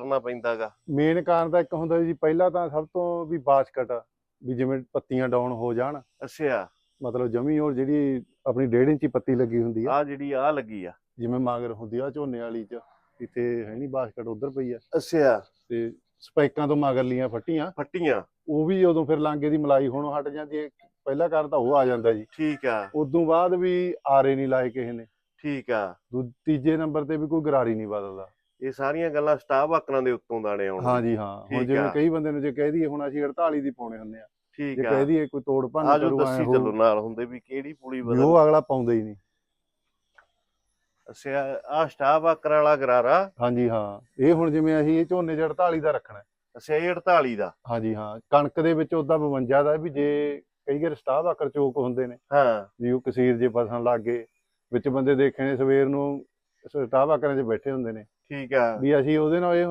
ਕਰਨਾ ਪੈਂਦਾਗਾ। ਮੇਨ ਕਾਰਨ ਤਾਂ ਇੱਕ ਹੁੰਦਾ ਜੀ ਪਹਿਲਾਂ ਤਾਂ ਸਭ ਤੋਂ ਵੀ ਬਾਸਕਟ ਵੀ ਜਿਵੇਂ ਪੱਤੀਆਂ ਡਾਊਨ ਹੋ ਜਾਣ। ਅੱਛਾ। ਮਤਲਬ ਜਮੀ ਉਹ ਜਿਹੜੀ ਆਪਣੀ 1.5 ਇੰਚੀ ਪੱਤੀ ਲੱਗੀ ਹੁੰਦੀ ਆ। ਆ ਜਿਹੜੀ ਆ ਲੱਗੀ ਆ। ਜਿਵੇਂ ਮਾਗਰ ਹੁੰਦੀ ਆ ਝੋਨੇ ਵਾਲੀ ਚ ਇੱਥੇ ਹੈ ਨਹੀਂ ਬਾਸਕਟ ਉਧਰ ਪਈ ਆ। ਅੱਛਾ। ਤੇ ਸਪੈਕਾਂ ਤੋਂ ਮਗਰ ਲੀਆਂ ਫੱਟੀਆਂ। ਫੱਟੀਆਂ। ਉਹ ਵੀ ਉਦੋਂ ਫਿਰ ਲਾਂਗੇ ਦੀ ਮਲਾਈ ਹੋਣੋਂ ਹਟ ਜਾਂਦੀ ਹੈ ਪਹਿਲਾ ਕਾਰਨ ਤਾਂ ਉਹ ਆ ਜਾਂਦਾ ਜੀ। ਠੀਕ ਆ। ਉਦੋਂ ਬਾਅਦ ਵੀ ਆਰੇ ਨਹੀਂ ਲਾਏ ਕਿਸੇ ਨੇ। ਠੀਕ ਆ। ਤੀਜੇ ਨੰਬਰ ਤੇ ਵੀ ਕੋਈ ਗਰਾਰੀ ਨਹੀਂ ਬਦਲਦਾ। ਇਹ ਸਾਰੀਆਂ ਗੱਲਾਂ ਸਟਾਫ ਆਕਰਾਂ ਦੇ ਉੱਤੋਂ ਦਾਣੇ ਆਉਣ ਹਾਂਜੀ ਹਾਂ। ਹੁਣ ਜਿਵੇਂ। ਕਈ ਬੰਦੇ ਨੂੰ ਜੇ ਕਹਿ ਦਈਏ ਹੁਣ ਅਸੀਂ 48 ਦੀ ਪਾਉਣੇ ਹੁੰਦੇ ਆ। ਠੀਕ ਜੇ ਆ। ਕਹਿ ਦਈਏ ਕੋਈ ਤੋੜ ਭੰਨ ਆ ਜੋ ਕਰੂ ਐਂ ਦੱਸੀ ਚੱਲੋ ਨਾਲ ਹੁੰਦੇ ਵੀ ਕਿਹੜੀ ਪੁਲੀ ਬਦਲ ਉਹ ਅਗਲਾ ਪਾਉਂਦਾ ਹੀ ਨਹੀਂ। ਅੱਛਾ ਆ ਸਟਾਫ ਆਕਰਾਂ ਵਾਲਾ ਗਰਾਰਾ। ਹਾਂਜੀ ਹਾਂ। ਇਹ ਹੁਣ ਜਿਵੇਂ ਅਸੀਂ ਇਹ ਝੋਨੇ 'ਚ 48 ਦਾ ਰੱਖਣਾ ਇਹ 48 ਦਾ। ਹਾਂਜੀ ਹਾਂ। ਕਣਕ ਦੇ ਵਿੱਚ ਉਦਾਂ 52 ਦਾ ਵੀ ਜੇ ਕਈ ਵਾਰ ਸਟਾਫ ਆਕਰ ਚੋਕ ਹੁੰਦੇ ਨੇ। ਹਾਂ। ਵੀ ਉਹ ਕਸੀਰ ਜੇ ਫਸਣ ਲੱਗ ਗਏ। ਵਿੱਚ ਬੰਦੇ ਦੇਖੇ ਨੇ ਸਵੇਰ ਨੂੰ ਸਟਾਫ ਆਕਰਾਂ 'ਚ ਬੈਠੇ ਹੁੰਦੇ ਨੇ। ਠੀਕ ਆ ਵੀ ਅਸੀਂ ਉਹਦੇ ਨਾਲ ਇਹ